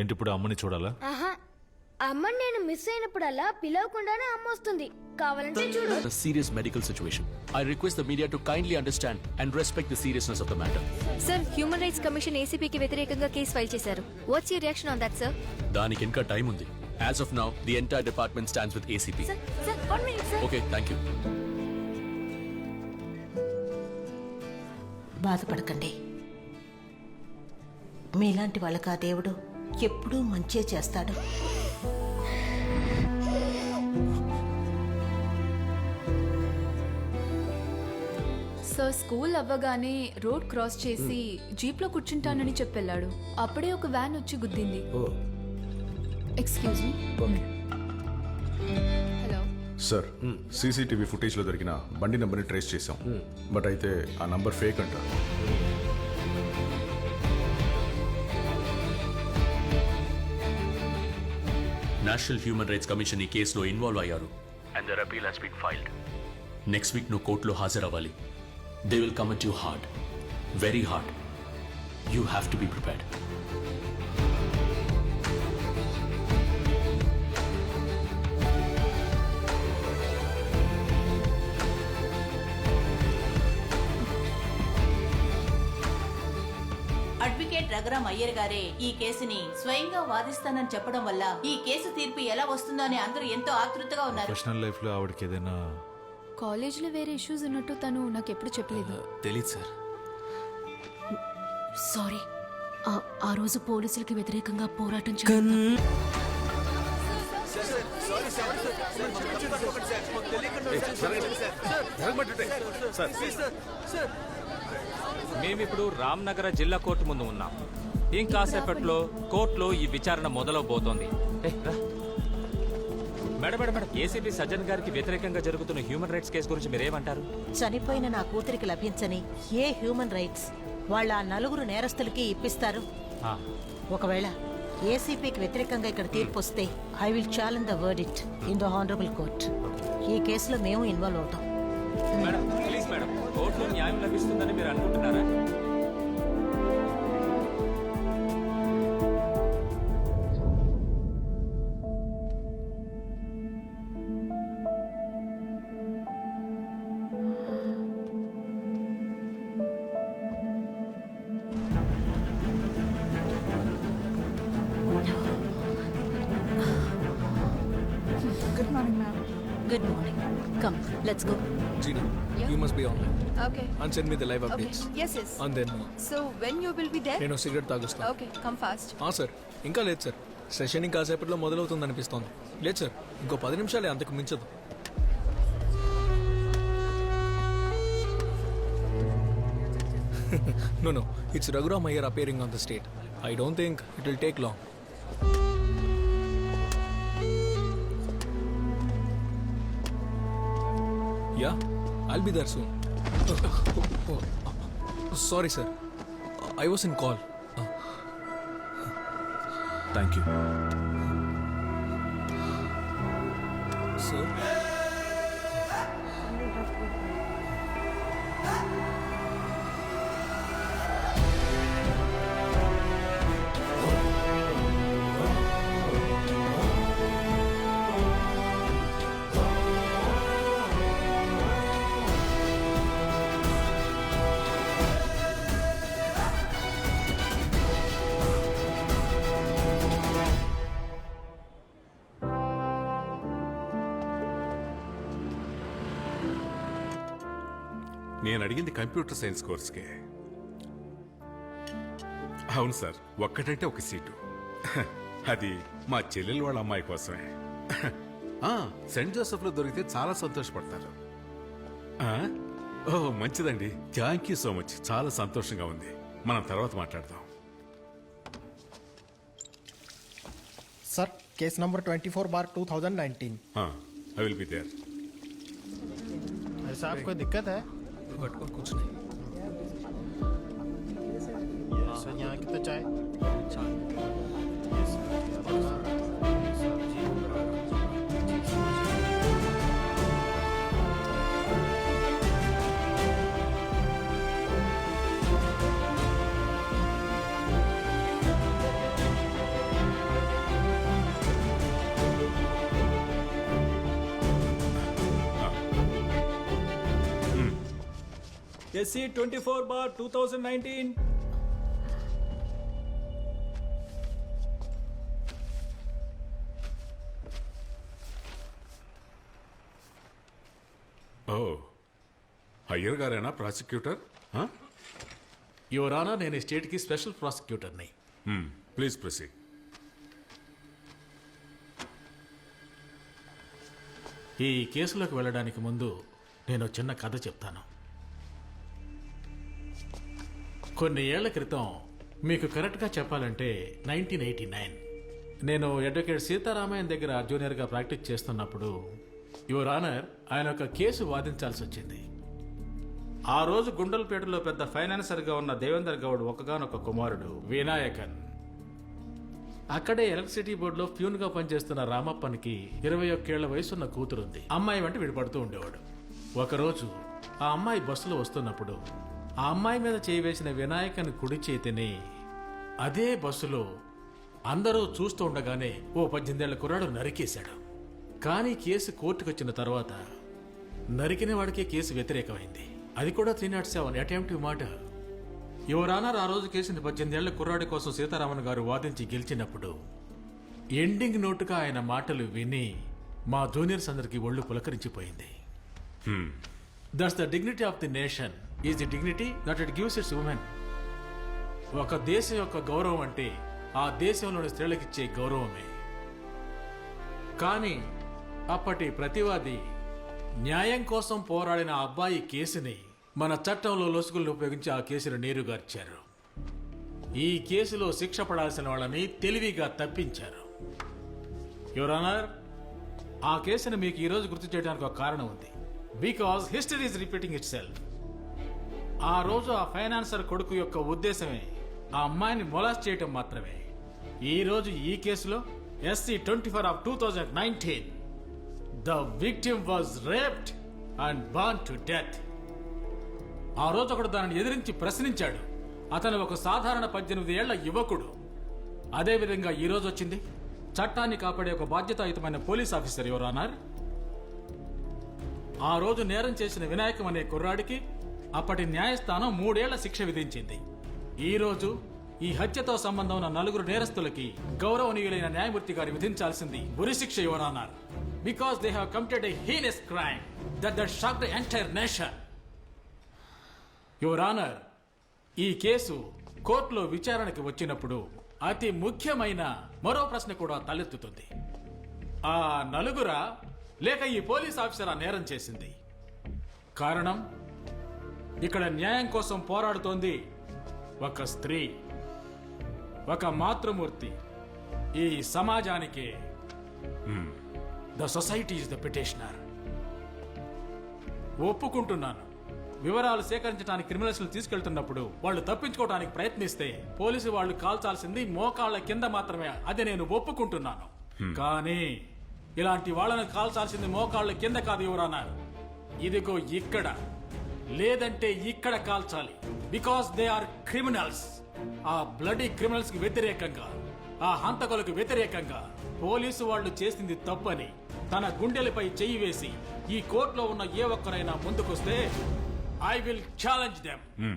ఏంటిప్పుడు అమ్మని చూడాలా ఆహా అమ్మని నేను మిస్ అయినప్పుడల్లా పిలవకుండానే అమ్మ వస్తుంది కావాలంటే చూడు a serious medical situation. I request the media to kindly understand and respect the seriousness of the matter sir human rights commission ఏసీపీకి వ్యతిరేకంగా కేసు ఫైల్ చేశారు what's your reaction on that sir దానికి ఇంకా time ఉంది as of now the entire department stands with ACP sir one minute sir okay thank you బాధపడకండి మీలాంటి వాళ్ళకా ఆ దేవుడు ఎప్పుడూ మంచే చేస్తాడు సార్ స్కూల్ అవ్వగానే రోడ్ క్రాస్ చేసి జీప్లో కూర్చుంటానని చెప్పెళ్ళాడు అప్పుడే ఒక వ్యాన్ వచ్చి గుద్దింది ఓ ఎక్స్క్యూజ్ మీ సార్ సీసీటీవీ ఫుటేజ్లో దొరికిన బండి నెంబర్ని ట్రేస్ చేసాం hmm. బట్ అయితే ఆ నంబర్ ఫేక్ అంటారు నేషనల్ హ్యూమన్ రైట్స్ కమిషన్ ఈ కేసులో ఇన్వాల్వ్ అయ్యారు and their appeal has been filed next week నువ్వు కోర్టులో హాజరవ్వాలి they will come at you hard very hard you have to be prepared advocate Raghuram Iyer గారే ఈ కేసుని స్వయంగా వాదిస్తానని చెప్పడం వల్ల ఈ కేసు తీర్పు ఎలా వస్తుందో అని అందరూ ఎంతో ఆతృతగా ఉన్నారు పర్సనల్ లైఫ్ లో ఆవిడకి ఏదైనా కాలేజీలో వేరే ఇష్యూస్ ఉన్నట్టు తను నాకు ఎప్పుడు చెప్పలేదు తెలియదు సార్ సారీ ఆ- రోజు పోలీసులకి వ్యతిరేకంగా పోరాటం సార్ సార్ మేమిప్పుడు రామ్నగర్ జిల్లా కోర్టు ముందు ఉన్నాం ఇంకాసేపట్లో కోర్టులో ఈ విచారణ మొదలవబోతోంది మేడం మేడం సజ్జన్ గారికి వ్యతిరేకంగా జరుగుతున్న హ్యూమన్ రైట్స్ కేసు గురించి మీరేమంటారు చనిపోయిన నా కూతురికి లభించని ఏ హ్యూమన్ రైట్స్ వాళ్ళ నలుగురు నేరస్తులకి ఇప్పిస్తారు ఒకవేళ ఏసీపీకి వ్యతిరేకంగా ఇక్కడ తీర్పు వస్తే I will challenge the word it in the honourable court ఈ కేసులో మేము ఇన్వాల్వ్ అవుతాం మేడం ప్లీజ్ మేడం కోర్టులో న్యాయం లభిస్తుందని మీరు అనుకుంటున్నారా Good morning, ma'am. Good morning. Come, let's go. Gina, Yeah. you must be online Okay. and send me the live Okay. Yes, yes. And then So when you will be there? నేను cigarette తాగుస్తాను Okay, come fast. ఆ sir ఇంకా లేదు sir session ఇంకా సేపట్లో మొదలవుతుంది అనిపిస్తోంది లేదు సార్ ఇంకో పది నిమిషాలే అంతకు మించదు no, no. It's Raghuram Iyer appearing on the stage. I don't think it will take long. Yeah, I'll be there soon. Sorry, sir. I was in call. Thank you. Sir? నేను అడిగింది computer science కోర్స్కే అవును sir ఒక్కటంటే ఒక seat అది మా చెల్లెలు వాళ్ళ అమ్మాయి కోసమే ఆ, సెయింట్ జోసెఫ్లో దొరికితే చాలా సంతోషపడతారు ఆ? ఓ మంచిదండి థ్యాంక్ యూ సో మచ్ చాలా సంతోషంగా ఉంది మనం తర్వాత మాట్లాడదాం sir case number 24 bar 2019 I will be there ऐसा कोई दिक्कत बट और कुछ नहीं यहाँ कितना तो चाय चाय SC twenty four bar two thousand nineteen ఓ అయ్యర్ గారేనా ప్రాసిక్యూటర్ యువరానా నేను స్టేట్కి స్పెషల్ ప్రాసిక్యూటర్ని ప్లీజ్ ప్రసీ ఈ కేసులోకి వెళ్ళడానికి ముందు నేను చిన్న కథ చెప్తాను కొన్ని ఏళ్ల క్రితం మీకు కరెక్ట్గా చెప్పాలంటే నైన్టీన్ ఎయిటీ నైన్ నేను అడ్వకేట్ సీతారామయ్య దగ్గర జూనియర్గా ప్రాక్టీస్ చేస్తున్నప్పుడు యువర్ ఆనర్ ఆయన ఒక కేసు వాదించాల్సి వచ్చింది ఆ రోజు గుండెలపేటలో పెద్ద ఫైనాన్సర్గా ఉన్న దేవేందర్ గౌడ్ ఒకగానొక కుమారుడు వినాయకన్ అక్కడే ఎలక్ట్రిసిటీ బోర్డులో ప్యూన్గా పనిచేస్తున్న రామప్పనికి ఇరవై ఒక్కేళ్ల వయసున్న కూతురుంది అమ్మాయి వంటి విడిపడుతూ ఉండేవాడు ఒకరోజు ఆ అమ్మాయి బస్సులో వస్తున్నప్పుడు ఆ అమ్మాయి మీద చేయవేసిన వినాయకని కుడి చేతిని అదే బస్సులో అందరూ చూస్తూ ఉండగానే ఓ పద్దెనిమిదేళ్ల కుర్రాడు నరికేశాడు కానీ కేసు కోర్టుకొచ్చిన తర్వాత నరికిన వాడికే కేసు వ్యతిరేకమైంది అది కూడా త్రీ నాట్ సెవెన్ అటెంప్ట్ మాట యువరానర్ ఆ రోజు కేసుని పద్దెనిమిదేళ్ల కుర్రాడి కోసం సీతారామన్ గారు వాదించి గెలిచినప్పుడు ఎండింగ్ నోటుగా ఆయన మాటలు విని మా జూనియర్స్ అందరికీ ఒళ్ళు పులకరించిపోయింది that's the dignity of the nation is the dignity that it gives its women ఒక దేశం యొక్క గౌరవం అంటే ఆ దేశంలోని స్త్రీలకిచ్చే గౌరవమే కానీ అప్పటి ప్రతివాది న్యాయం కోసం పోరాడిన అబ్బాయి కేసుని మన చట్టంలో లొసుగులను ఉపయోగించి ఆ కేసును నేరుగార్చారు ఈ కేసులో శిక్ష పడాల్సిన వాళ్ళని తెలివిగా తప్పించారు యువరానర్ ఆ కేసును మీకు ఈరోజు గుర్తు చేయడానికి ఒక కారణం ఉంది because history is repeating itself ఆ రోజు ఆ ఫైనాన్సర్ కొడుకు యొక్క ఉద్దేశమే ఆ అమ్మాయిని మొలాస్ చేయటం మాత్రమే ఈ రోజు ఈ కేసులో SC twenty four of two thousand nineteen the victim was raped and burnt to death ఆ రోజు ఒకడు దానిని ఎదిరించి ప్రశ్నించాడు అతను ఒక సాధారణ పద్దెనిమిది ఏళ్ల యువకుడు అదేవిధంగా ఈ రోజు వచ్చింది చట్టాన్ని కాపాడే ఒక బాధ్యతాయుతమైన పోలీస్ ఆఫీసర్ ఎవరు అన్నారు ఆ రోజు నేరం చేసిన వినాయకం అనే కుర్రాడికి అప్పటి న్యాయస్థానం మూడేళ్ల శిక్ష విధించింది ఈరోజు ఈ హత్యతో సంబంధం ఉన్న నలుగురు నేరస్తులకి గౌరవనీయులైన న్యాయమూర్తి గారు విధించాల్సింది ఉరిశిక్ష ఇవ్వనన్నారు because they have committed heinous crime that that shock the entire nation your honour ఈ కేసు కోర్టులో విచారణకి వచ్చినప్పుడు అతి ముఖ్యమైన మరో ప్రశ్న కూడా తలెత్తుతుంది ఆ నలుగురా లేక ఈ పోలీస్ ఆఫీసరా నేరం చేసింది కారణం ఇక్కడ న్యాయం కోసం పోరాడుతోంది ఒక స్త్రీ ఒక మాతృమూర్తి ఈ సమాజానికి the society is the petitioner ఒప్పుకుంటున్నాను వివరాలు సేకరించడానికి క్రిమినల్స్ తీసుకెళ్తున్నప్పుడు వాళ్ళు తప్పించుకోవడానికి ప్రయత్నిస్తే పోలీసు వాళ్ళు కాల్చాల్సింది మోకాళ్ళ కింద మాత్రమే అది నేను ఒప్పుకుంటున్నాను కానీ ఇలాంటి వాళ్ళను కాల్చాల్సింది మోకాళ్ళ కింద కాదు ఎవరన్నారు ఇదిగో ఇక్కడ లేదంటే ఇక్కడ కాల్చాలి బికాస్ దే ఆర్ క్రిమినల్స్ ఆ బ్లడీ క్రిమినల్స్ కి వ్యతిరేకంగా ఆ హంతకులకు వ్యతిరేకంగా పోలీసు వాళ్ళు చేసింది తప్పని తన గుండెలపై చెయ్యి వేసి ఈ కోర్టులో ఉన్న ఏ ఒక్కరైనా ముందుకొస్తే ఐ విల్ ఛాలెంజ్ దెమ్